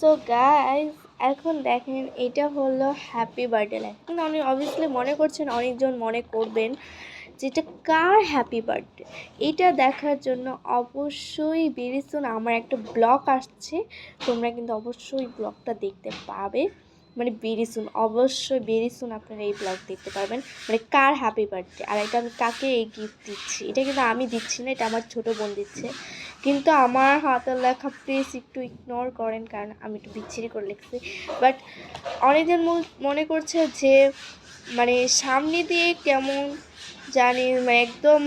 So guys এখন দেখেন, এটা হলো হ্যাপি বার্থডে কিন্তু অনেক অবভিয়াসলি মনে করছেন অনেকজন মনে করবেন যেটা কার হ্যাপি বার্থডে এটা দেখার জন্য অবশ্যই বেরিসুন আমার একটা ব্লগ আসছে। তোমরা কিন্তু অবশ্যই ব্লগটা দেখতে পাবে। মানে বেরিসুন অবশ্যই বেরিসুন আপনারা এই ব্লগ দেখতে পারবেন। মানে কার হ্যাপি বার্থডে আর এটা আমি কাকে এই গিফট দিচ্ছি? এটা কিন্তু আমি দিচ্ছি না, এটা আমার ছোটো বোন দিচ্ছে। কিন্তু আমার হাতের লেখা প্লিজ একটু ইগনোর করেন, কারণ আমি একটু বিচ্ছিরি করে লিখছি। বাট অনেকজন মন- করছে যে মানে সামনে দিয়ে কেমন জানি মানে একদম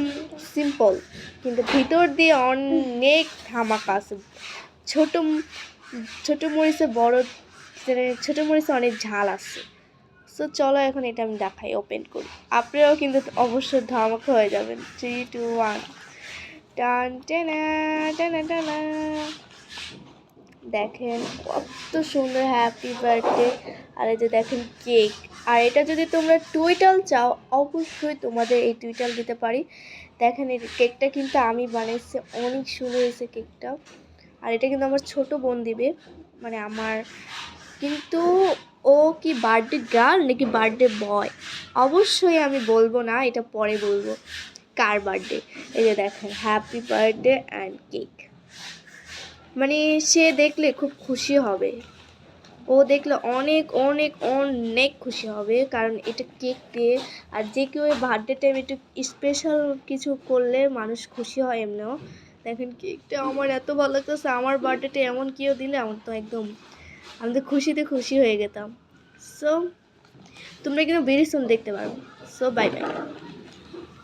সিম্পল কিন্তু ভিতর দিয়ে অনেক ধামাকা আছে। ছোটো ছোটো মরিচে বড় ছোটো মরিচে অনেক ঝাল আছে। সো চলো এখন এটা আমি দেখাই ওপেন করি। আপনারাও কিন্তু অবশ্যই ধামাকা হয়ে যাবেন। থ্রি টু ওয়ান টান টেনা টানা টানা দেখেন কত সুন্দর হ্যাপি বার্থডে আর এই যে দেখেন কেক আর এটা যদি তোমরা টুইটাল চাও, অবশ্যই তোমাদের এই টুইটাল দিতে পারি। দেখেন এই কেকটা কিন্তু আমি বানিয়েছি, অনেক সুন্দর হয়েছে কেকটা আর এটা কিন্তু আমার ছোট বোন দিবে মানে আমার কিন্তু ও কি বার্থডে গার্ল নাকি বার্থডে বয়? অবশ্যই আমি বলব না, এটা পরে বলব। কার বার্থডে? এই যে দেখেন, হ্যাপি বার্থডে অ্যান্ড কেক। মানে সে দেখলে খুব খুশি হবে। ও দেখলে অনেক অনেক অনেক খুশি হবে, কারণ এটা কেক দিয়ে। আর যে কেউ বার্থডে টাইম একটু স্পেশাল কিছু করলে মানুষ খুশি হয় এমনিও। দেখেন, কেকটা আমার এত ভালো লাগতেছে, আমার বার্থডেটা এমন কেউ দিলে আমার তো একদম আমি তো খুশিতে খুশি হয়ে গেতাম। সো তোমরা কিন্তু সুন দেখতে পারো সো বাই বাই